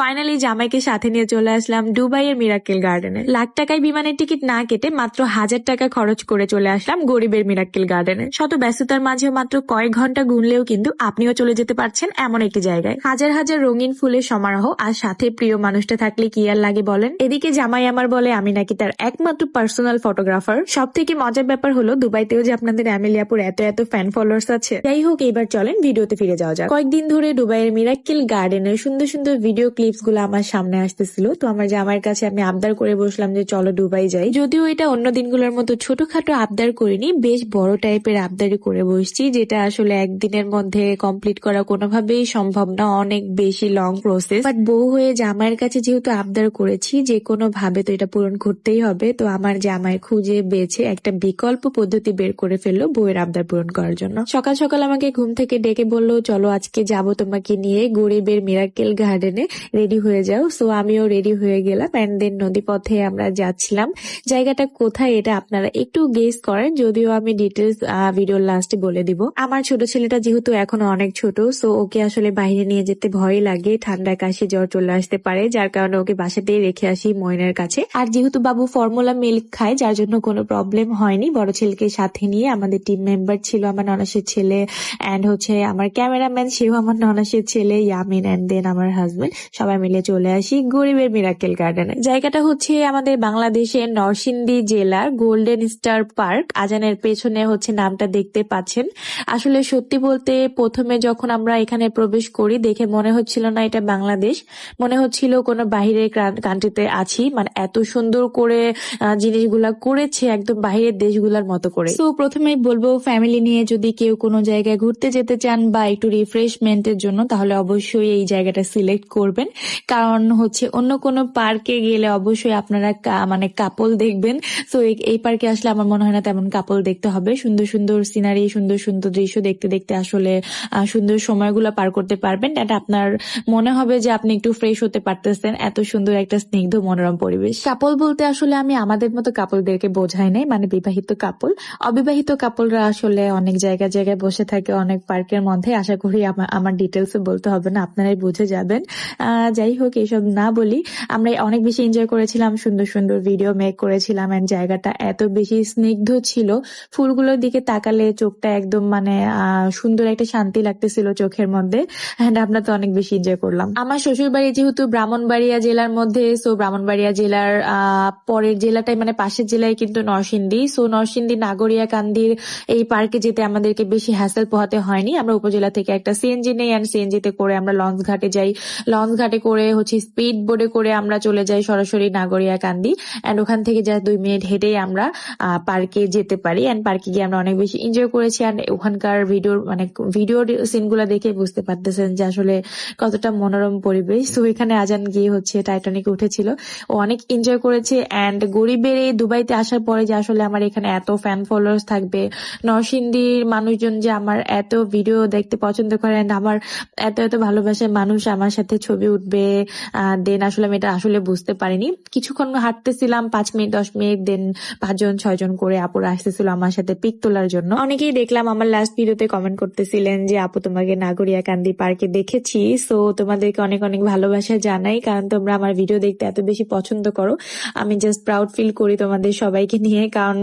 Finally জামাইকে সাথে নিয়ে চলে আসলাম দুবাইয়ের মিরাক্কেল গার্ডেনে লাখ টাকায় বিমানের টিকিট না কেটে মাত্র হাজার টাকা খরচ করে চলে আসলাম গরিবের মিরাক্কেল গার্ডেনে শত ব্যস্ততার মাঝে মাত্র কয়েক ঘণ্টা গুনলেও কিন্তু আপনিও চলে যেতে পারছেন এমন একটি জায়গায়। হাজার হাজার রঙিন ফুলের সমারোহ আর সাথে প্রিয় মানুষটা থাকলে কি আর লাগে বলেন? এদিকে জামাই আমার বলে, আমি নাকি তার একমাত্র পার্সোনাল ফটোগ্রাফার সব থেকে মজার ব্যাপার হলো, দুবাইতেও যে আপনাদের অ্যামেলিয়াপুর এত এত ফ্যান ফলোয়ার্স আছে। যাই হোক, এবার চলেন ভিডিওতে ফিরে যাওয়া যাক। কয়েকদিন ধরে দুবাইয়ের মিরাক্কেল গার্ডেনের সুন্দর সুন্দর ভিডিও ক্লিপসগুলো আমার সামনে আসতেছিল। তো আমার জামাইয়ের কাছে আমি আবদার করে বসলাম যে চলো দুবাই যাই। যদিও এটা অন্য দিনগুলোর মতো ছোটখাটো আবদার করিনি, বেশ বড় টাইপের আবদারি করে বসছি, যেটা আসলে একদিনের মধ্যে কমপ্লিট করা কোনোভাবেই সম্ভব না, অনেক বেশি লং প্রসেস বাট বউ হয়ে জামাইয়ের কাছে যেহেতু আবদার করেছি, যে কোনো ভাবে তো এটা পূরণ করতেই হবে। তো আমার জামাই খুঁজে বেছে একটা বিকল্প পদ্ধতি বের করে ফেলল বউয়ের আবদার পূরণ করার জন্য। সকাল সকাল আমাকে ঘুম থেকে ডেকে বলল, চলো আজকে যাব তোমাকে নিয়ে গরিবের মিরাক্কেল গার্ডেনে রেডি হয়ে যাও। সো আমিও রেডি হয়ে গেলাম অ্যান্ড দেন নদী পথে আমরা যাচ্ছিলাম। জায়গাটা কোথায় এটা আপনারা একটু গেস করেন, যদিও আমি ডিটেলস ভিডিওর লাস্টে বলে দিব। আমার ছোট ছেলেটা যেহেতু এখনও অনেক ছোট সো ওকে আসলে বাইরে নিয়ে যেতে ভয় লাগে, ঠান্ডা কাশি জ্বর চলে আসতে পারে, যার কারণে ওকে বাসাতেই রেখে আসি ময়নের কাছে। আর যেহেতু বাবু ফর্মুলা মিল্ক খায়, যার জন্য কোনো প্রবলেম হয়নি, বড় ছেলেকে সাথে নিয়ে আমাদের টিম মেম্বার ছিল আমার ননাসের ছেলে অ্যান্ড হচ্ছে আমার ক্যামেরাম্যান সেও আমার ননাসের ছেলে ইয়ামিন অ্যান্ড দেন আমার হাজবেন্ড সবাই মিলে চলে আসি গরিবের মিরাক্কেল গার্ডেনে। জায়গাটা হচ্ছে আমাদের বাংলাদেশের নরসিংদী জেলার গোল্ডেন স্টার পার্ক। আজানের পেছনে হচ্ছে নামটা দেখতে পাচ্ছেন। আসলে সত্যি বলতে প্রথমে যখন আমরা এখানে প্রবেশ করি, দেখে মনে হচ্ছিল না এটা বাংলাদেশ। মনে হচ্ছিল কোনো বাহিরের কান্ট্রিতে আছি। মানে এত সুন্দর করে জিনিসগুলা করেছে একদম বাহিরের দেশগুলার মতো করে। তো প্রথমেই বলব ফ্যামিলি নিয়ে যদি কেউ কোনো জায়গায় ঘুরতে যেতে চান বা একটু রিফ্রেশমেন্টের জন্য, তাহলে অবশ্যই এই জায়গাটা সিলেক্ট করবেন। কারণ হচ্ছে অন্য কোনো পার্কে গেলে অবশ্যই আপনারা মানে কাপল দেখবেন। তো এই পার্কে আসলে আমার মনে হয় না তেমন কাপল দেখতে হবে। সুন্দর সুন্দর সিনারি সুন্দর সুন্দর দৃশ্য দেখতে দেখতে আসলে সুন্দর সময়গুলো পার করতে পারবেন। এটা আপনার মনে হবে যে আপনি একটু ফ্রেশ হতে পারতেছেন। এত সুন্দর একটা স্নিগ্ধ মনোরম পরিবেশ। কাপল বলতে আসলে আমি আমাদের মতো কাপলদেরকে বোঝাই নাই মানে বিবাহিত কাপল অবিবাহিত কাপলরা আসলে অনেক জায়গায় জায়গায় বসে থাকে, অনেক পার্কের মধ্যে। আশা করি আমা- আমার ডিটেলস বলতে হবে না, আপনারাই বুঝে যাবেন। যাই হোক এইসব না বলি, আমরা অনেক বেশি এনজয় করেছিলাম, সুন্দর সুন্দর ভিডিও মেক করেছিলাম এন্ড জায়গাটা এত বেশি স্নিগ্ধ ছিল। ফুলগুলোর দিকে তাকালে চোখটা একদম মানে সুন্দর একটা শান্তি লাগতেছিল চোখের মধ্যে এন্ড আমরা তো অনেক বেশি এনজয় করলাম। আমার শ্বশুর বাড়ি যেহেতু ব্রাহ্মণবাড়িয়া জেলার মধ্যে সো ব্রাহ্মণবাড়িয়া জেলার পরের জেলাটাই মানে পাশের জেলায় কিন্তু নরসিংদী সো নরসিংদী, নাগরিয়া, কান্দির এই পার্কে যেতে আমাদেরকে বেশি হ্যাসেল পোহাতে হয়নি। আমরা উপজেলা থেকে একটা সিএনজি নেই অ্যান্ড সিএনজিতে করে আমরা লঞ্চ ঘাটে যাই। লঞ্চ ঘাটে করে, হচ্ছে স্পিড বোর্ডে করে আমরা চলে যাই সরাসরি নাগরিয়া কান্দি অ্যান্ড ওখান থেকে যা দুই মিনিট হেঁটেই আমরা পার্কে যেতে পারি অ্যান্ড পার্কে গিয়ে আমরা অনেক বেশি এনজয় করেছি অ্যান্ড ওখানকার ভিডিওর মানে ভিডিওর সিনগুলো দেখে বুঝতে পারতেছেন যে আসলে কতটা মনোরম পরিবেশ। তো এখানে আজান গিয়ে হচ্ছে টাইটানিকে উঠেছিল। ও অনেক এনজয় করেছে অ্যান্ড গরিবের এই দুবাইতে আসার পরে যে আসলে আমার এখানে এত ফ্যান ফলোয়ার্স থাকবে। নরসিংদীর মানুষজন যে আমার এত ভিডিও দেখতে পছন্দ করে and আমার এত এত ভালোবাসার মানুষ আমার সাথে ছবি উঠবে দেন আসলে আমি এটা আসলে বুঝতে পারিনি। কিছুক্ষণ হাঁটতেছিলাম, পাঁচ মিনিট, দশ মিনিট দেন পাঁচজন, ছয়জন করে আপুরা আসতেছিল আমার সাথে পিক তোলার জন্য। অনেকেই দেখলাম আমার লাস্ট ভিডিওতে কমেন্ট করতেছিলেন যে, আপু, তোমাকে নাগরিয়া কান্দি পার্কে দেখেছি সো তোমাদেরকে অনেক অনেক ভালোবাসা জানাই, কারণ তোমরা আমার ভিডিও দেখতে এত বেশি পছন্দ করো। আমি জাস্ট প্রাউড ফিল করি তোমাদের সবাইকে নিয়ে, কারণ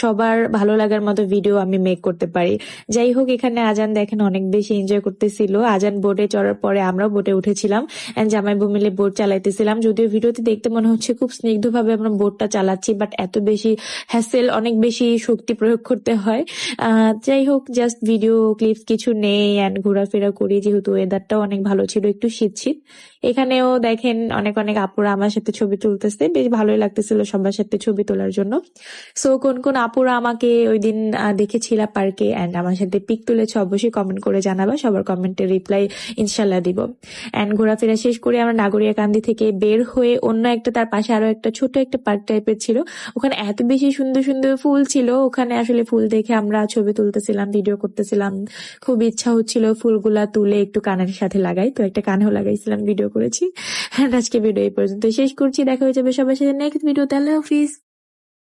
সবার ভালো লাগার মতো ভিডিও আমি মেক করতে পারি। যাই হোক, এখানে আজান দেখেন অনেক বেশি এনজয় করতেছিল। আজান বোটে চড়ার পরে আমরাও বোটে উঠেছিলাম। এন্ড জামাই বউ মিলে বোট চালাইতেছিলাম। যদিও ভিডিওতে দেখতে মনে হচ্ছে খুব স্নিগ্ধ ভাবে আমরা বোটটা চালাচ্ছি বাট এত বেশি হ্যাসেল অনেক বেশি শক্তি প্রয়োগ করতে হয়। যাই হোক জাস্ট ভিডিও ক্লিপস কিছু নেই অ্যান্ড ঘোরাফেরা করি, যেহেতু ওয়েদারটাও অনেক ভালো ছিল, একটু শীত শীত এখানেও দেখেন অনেক অনেক আপুরা আমার সাথে ছবি তুলতেছে, বেশ ভালোই লাগতেছিল সবার সাথে ছবি তোলার জন্য। সো কোন কোন আপুরা আমাকে ওই দিন দেখেছিল পার্কে এন্ড আমার সাথে পিক তুলেছে, অবশ্যই কমেন্ট করে জানাবা, সবার কমেন্টের রিপ্লাই ইনশাল্লাহ দিব। এন্ড ঘোরাফেরা শেষ করে আমরা নাগরিয়াকান্দি থেকে বের হয়ে অন্য একটা তার পাশে আরও একটা ছোট একটা পার্ক টাইপের ছিল। ওখানে এত বেশি সুন্দর সুন্দর ফুল ছিল। ওখানে আসলে ফুল দেখে আমরা ছবি তুলতেছিলাম ভিডিও করতেছিলাম। খুব ইচ্ছা হচ্ছিল ফুলগুলা তুলে একটু কানের সাথে লাগাই। তো একটা কানেও লাগাইছিলাম ভিডিও করেছি। হ্যাঁ আজকে ভিডিও এই পর্যন্ত শেষ করছি। দেখা হয়ে যাবে সবার সাথে নেক্সট ভিডিও তাহলে হাফিজ।